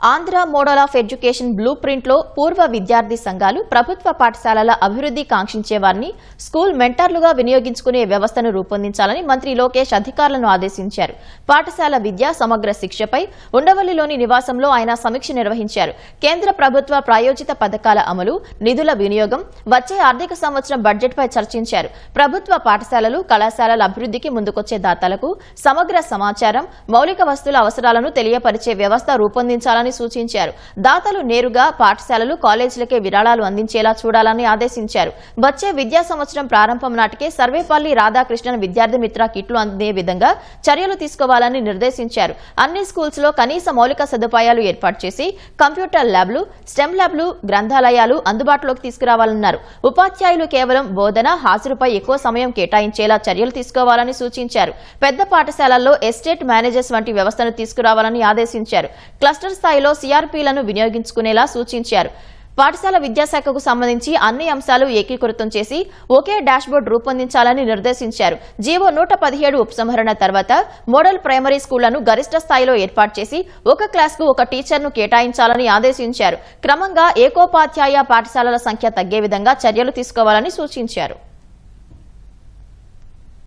Andhra model of education blue ప్రింట్లో పూర్వ విద్యార్థి సంఘాలు ప్రభుత్వ పాఠశాలల అభివృద్ధి కాంక్షించే వారిని స్కూల్ మెంటర్లుగా వినియోగించుకునే వ్యవస్థను రూపొందించాలని మంత్రి లోకేష్ అధికారులను ఆదేశించారు. పాఠశాల విద్య సమగ్ర శిక్షపై ఉండవల్లిలోని నివాసంలో ఆయన సమీక్ష నిర్వహించారు. కేంద్ర ప్రభుత్వ ప్రాయోజిత పథకాల అమలు నిధుల వినియోగం వచ్చే ఆర్థిక సంవత్సరం బడ్జెట్పై చర్చించారు. ప్రభుత్వ పాఠశాలలు కళాశాలల అభివృద్ధికి ముందుకొచ్చే దాతలకు సమగ్ర సమాచారం మౌలిక వస్తువుల అవసరాలను తెలియపరిచే వ్యవస్థ రూపొందించాలని సూచించారు. దాతలు నేరుగా పాఠశాలలు కాలేజీలకే విరాళాలు అందించేలా చూడాలని ఆదేశించారు. వచ్చే విద్యా సంవత్సరం ప్రారంభం నాటికే సర్వేపల్లి రాధాకృష్ణన్ విద్యార్థి మిత్ర కిట్లు అందే విధంగా చర్యలు తీసుకోవాలని నిర్దేశించారు. అన్ని స్కూల్స్లో కనీస మౌలిక సదుపాయాలు ఏర్పాటు చేసి కంప్యూటర్ ల్యాబ్లు స్టెమ్ ల్యాబ్లు గ్రంథాలయాలు అందుబాటులోకి తీసుకురావాలన్నారు. ఉపాధ్యాయులు కేవలం బోధన హాజరుపై ఎక్కువ సమయం కేటాయించేలా చర్యలు తీసుకోవాలని సూచించారు. పెద్ద పాఠశాలల్లో ఎస్టేట్ మేనేజర్స్ వంటి వ్యవస్థను తీసుకురావాలని ఆదేశించారు. క్లస్టర్ స్థాయి స్థాయిలో సీఆర్పీలను వినియోగించుకునేలా సూచించారు. పాఠశాల విద్యాశాఖకు సంబంధించి అన్ని అంశాలు ఏకీకృతం చేసి ఒకే డాష్బోర్డ్ రూపొందించాలని నిర్దేశించారు. జీవో నూట పదిహేడు ఉపసంహరణ తర్వాత మోడల్ ప్రైమరీ స్కూళ్ళను గరిష్ట స్థాయిలో ఏర్పాటు చేసి ఒక క్లాస్కు ఒక టీచర్ను కేటాయించాలని ఆదేశించారు. క్రమంగా ఏకోపాధ్యాయ పాఠశాలల సంఖ్య తగ్గే విధంగా చర్యలు తీసుకోవాలని సూచించారు.